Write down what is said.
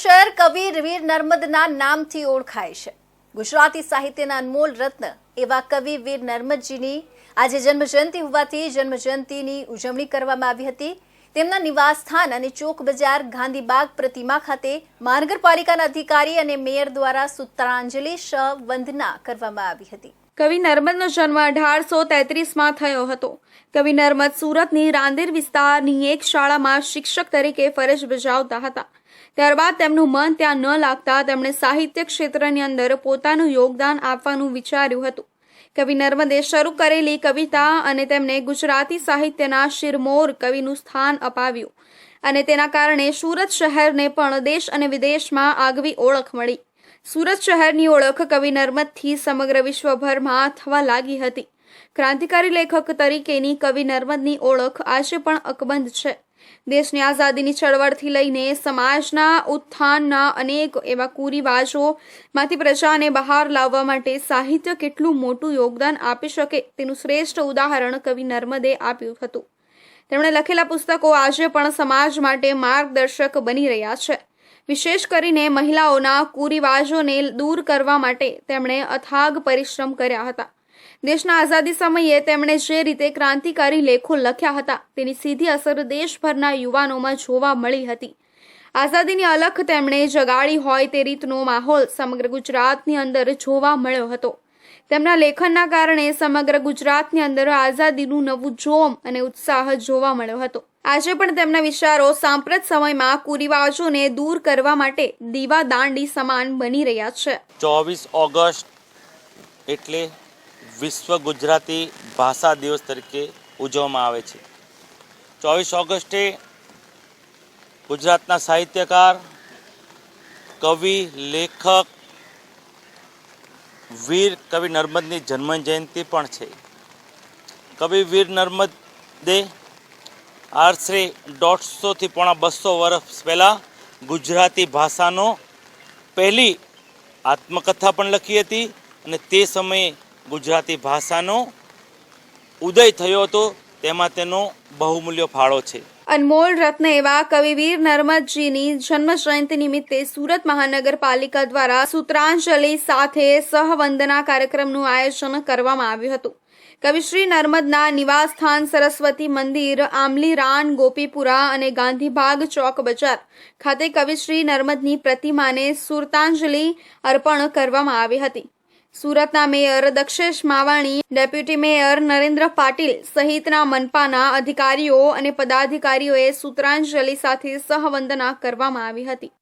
શહેર કવિ વીર નર્મદના નામથી ઓળખાય છે. ગુજરાતી સાહિત્યના અનમોલ રત્ન એવા કવિ વીર નર્મદજીની આજે જન્મજયંતિ હોવાથી જન્મજયંતિની ઉજવણી કરવામાં આવી હતી. તેમના નિવાસસ્થાન અને ચોક બજાર ગાંધીબાગ પ્રતિમા ખાતે મહાનગરપાલિકાના અધિકારી અને મેયર દ્વારા સૂત્રાંજલિ શ વંદના કરવામાં આવી હતી. કવિ નર્મદનો જન્મ અઢારસો તેત્રીસમાં થયો હતો. કવિ નર્મદ સુરતની રાંદેર વિસ્તારની એક શાળામાં શિક્ષક તરીકે ફરજ બજાવતા હતા. ત્યારબાદ તેમનું મન ત્યાં ન લાગતા તેમણે સાહિત્ય ક્ષેત્રની અંદર પોતાનું યોગદાન આપવાનું વિચાર્યું હતું. કવિ નર્મદે શરૂ કરેલી કવિતા અને તેમને ગુજરાતી સાહિત્યના શિરમોર કવિનું સ્થાન અપાવ્યું. અને તેના કારણે સુરત શહેરને પણ દેશ અને વિદેશમાં આગવી ઓળખ મળી. સુરત શહેરની ઓળખ કવિ નર્મદથી સમગ્ર વિશ્વભરમાં થવા લાગી હતી. ક્રાંતિકારી લેખક તરીકેની કવિ નર્મદની ઓળખ આજે પણ અકબંધ છે. દેશની આઝાદીની ચળવળથી લઈને સમાજના ઉત્થાનના અનેક એવા કુરિવાજોમાંથી પ્રજાને બહાર લાવવા માટે સાહિત્ય કેટલું મોટું યોગદાન આપી શકે તેનું શ્રેષ્ઠ ઉદાહરણ કવિ નર્મદે આપ્યું હતું. તેમણે લખેલા પુસ્તકો આજે પણ સમાજ માટે માર્ગદર્શક બની રહ્યા છે. વિશેષ કરીને મહિલાઓના કુરિવાજોને દૂર કરવા માટે તેમણે અથાગ પરિશ્રમ કર્યા હતા. દેશના આઝાદી સમયે તેમણે જે રીતે ક્રાંતિકારી લેખો લખ્યા હતા, તેની સીધી અસર દેશભરના યુવાનોમાં જોવા મળી હતી. આઝાદીની અલખ તેમણે જગાડી હોય તે રીતનો માહોલ સમગ્ર ગુજરાતની અંદર જોવા મળ્યો હતો. તેમના લેખનના કારણે સમગ્ર ગુજરાતની અંદર આઝાદીનું નવું જોમ અને ઉત્સાહ જોવા મળ્યો હતો. આજે પણ તેમના વિચારો સાંપ્રત સમયમાં કુરિવાજોને દૂર કરવા માટે દીવા દાંડી સમાન બની રહ્યા છે. ચોવીસ ઓગસ્ટ એટલે વિશ્વ ગુજરાતી ભાષા દિવસ તરીકે ઉજવવામાં આવે છે. ચોવીસ ઓગસ્ટે ગુજરાતના સાહિત્યકાર, કવિ, લેખક, વીર કવિ નર્મદની જન્મ જયંતિ પણ છે. કવિ વીર નર્મદે આશરે દોઢસોથી પોણા બસો વર્ષ પહેલાં ગુજરાતી ભાષાનો પહેલી આત્મકથા પણ લખી હતી અને તે સમયે ગુજરાતી ભાષાનો ઉદય થયો હતો. તેમાં તેનો બહુમૂલ્ય ફાળો છે. અનમોલ રત્ન એવા કવિવીર નર્મદજીની જન્મ જયંતિ નિમિત્તે સુરત મહાનગરપાલિકા દ્વારા સૂત્રાંજલિ સાથે સહવંદના કાર્યક્રમનું આયોજન કરવામાં આવ્યું હતું. કવિશ્રી નર્મદના નિવાસસ્થાન સરસ્વતી મંદિર આમલી રાન, ગોપીપુરા અને ગાંધીબાગ ચોક બજાર ખાતે કવિશ્રી નર્મદની પ્રતિમાને સુરતાંજલિ અર્પણ કરવામાં આવી હતી. સુરતના mayor Dakshesh Mavani, deputy mayor Narendra Patil સહિતના મનપાના અધિકારીઓ અને પદાધિકારીઓએ સૂત્રાંજલિ સાથે સહવંદના કરવામાં આવી હતી.